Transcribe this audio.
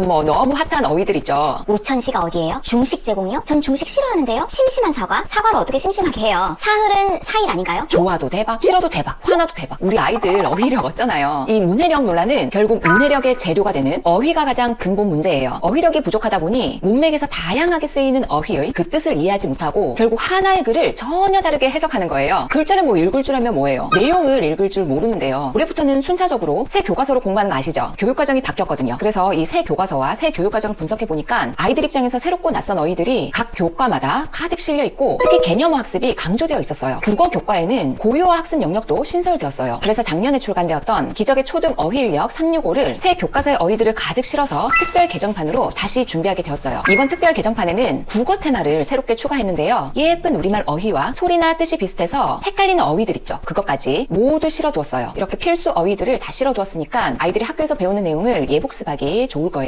뭐 너무 핫한 어휘들 있죠. 우천시가 어디예요? 중식 제공이요? 전 중식 싫어하는데요. 심심한 사과? 사과를 어떻게 심심하게 해요? 사흘은 사일 아닌가요? 좋아도 대박, 싫어도 대박, 화나도 대박. 우리 아이들 어휘력 어쩌나요? 이 문해력 논란은 결국 문해력의 재료가 되는 어휘가 가장 근본 문제예요. 어휘력이 부족하다 보니 문맥에서 다양하게 쓰이는 어휘의 그 뜻을 이해하지 못하고 결국 하나의 글을 전혀 다르게 해석하는 거예요. 글자를 뭐 읽을 줄 알면 뭐예요? 내용을 읽을 줄 모르는데요. 올해부터는 순차적으로 새 교과서로 공부하는 거 아시죠? 교육과정이 바뀌었거든요. 그래서 이 새 교과 서와 새 교육과정을 분석해 보니까 아이들 입장에서 새롭고 낯선 어휘들이 각 교과마다 가득 실려 있고 특히 개념어 학습이 강조되어 있었어요. 국어 교과에는 고유어 학습 영역도 신설되었어요. 그래서 작년에 출간되었던 기적의 초등 어휘 인력 365를 새 교과서의 어휘들을 가득 실어서 특별 개정판으로 다시 준비하게 되었어요. 이번 특별 개정판에는 국어 테마를 새롭게 추가했는데요. 예쁜 우리말 어휘와 소리나 뜻이 비슷해서 헷갈리는 어휘들 있죠. 그것까지 모두 실어두었어요. 이렇게 필수 어휘들을 다 실어두었으니까 아이들이 학교에서 배우는 내용을 예복습하기 좋을 거예요.